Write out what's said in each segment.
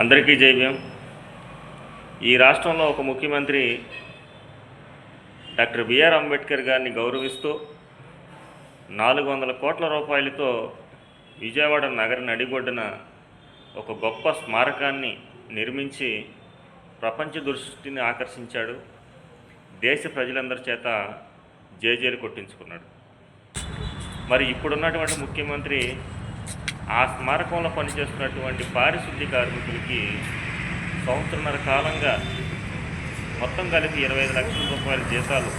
అందరికీ జైవ్యం ఈ రాష్ట్రంలో ఒక ముఖ్యమంత్రి డాక్టర్ బిఆర్ అంబేద్కర్ గారిని గౌరవిస్తూ నాలుగు వందల కోట్ల రూపాయలతో విజయవాడ నగర నడిగొడ్డున ఒక గొప్ప స్మారకాన్ని నిర్మించి ప్రపంచ దృష్టిని ఆకర్షించాడు. దేశ ప్రజలందరి చేత జేజేలు కొట్టించుకున్నాడు. మరి ఇప్పుడున్నటువంటి ముఖ్యమంత్రి ఆ స్మారకంలో పనిచేస్తున్నటువంటి పారిశుద్ధ్య కార్మికులకి సంవత్సరన్నర కాలంగా మొత్తం కలిపి ఇరవై ఐదు లక్షల రూపాయల జీతాలు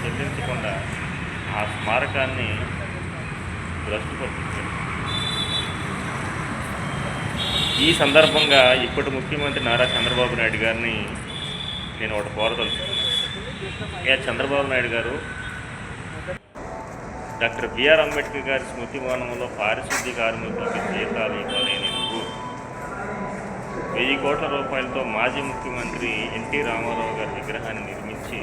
చెల్లించకుండా ఆ స్మారకాన్ని భ్రష్టు ఈ సందర్భంగా ఇప్పటి ముఖ్యమంత్రి నారా చంద్రబాబు నాయుడు గారిని నేను ఒకటి కోరదలుచుకున్నాను. ఏ చంద్రబాబు నాయుడు గారు డాక్టర్ బిఆర్ అంబేద్కర్ గారి స్మృతి భవనంలో పారిశుద్ధ్య కార్మికులకి జీతాలు ఇవ్వలేనందుకు వెయ్యి కోట్ల రూపాయలతో మాజీ ముఖ్యమంత్రి ఎన్టీ రామారావు గారి విగ్రహాన్ని నిర్మించి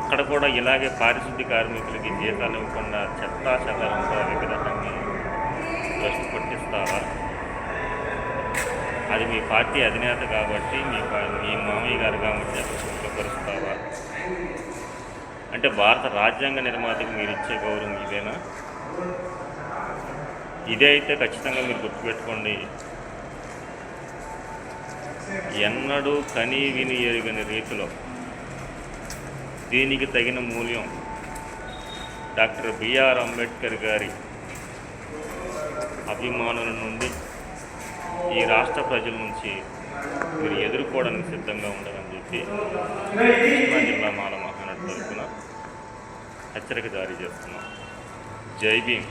అక్కడ కూడా ఇలాగే పారిశుద్ధ్య కార్మికులకి జీతాలు ఇవ్వకుండా చెత్తా చెదారంతో విగ్రహాన్ని భ్రష్టు పట్టిస్తావా అది మీ పార్టీ అధినేత కాబట్టి మీ మీ మామయ్య గారు కాబట్టి అక్కడ శుభ్రపరుస్తావా? అంటే భారత రాజ్యాంగ నిర్మాతకు మీరు ఇచ్చే గౌరవం ఇదేనా? ఇదే అయితే ఖచ్చితంగా మీరు గుర్తుపెట్టుకోండి. ఎన్నడూ కని విని ఎరుగని రీతిలో దీనికి తగిన మూల్యం డాక్టర్ బిఆర్ అంబేద్కర్ గారి అభిమానుల నుండి ఈ రాష్ట్ర ప్రజల నుంచి మీరు ఎదుర్కోవడానికి సిద్ధంగా ఉండాలని చెప్పి కృష్ణా జిల్లా మాల హెచ్చరిక జారీ చేస్తున్నాం. జై భీమ్.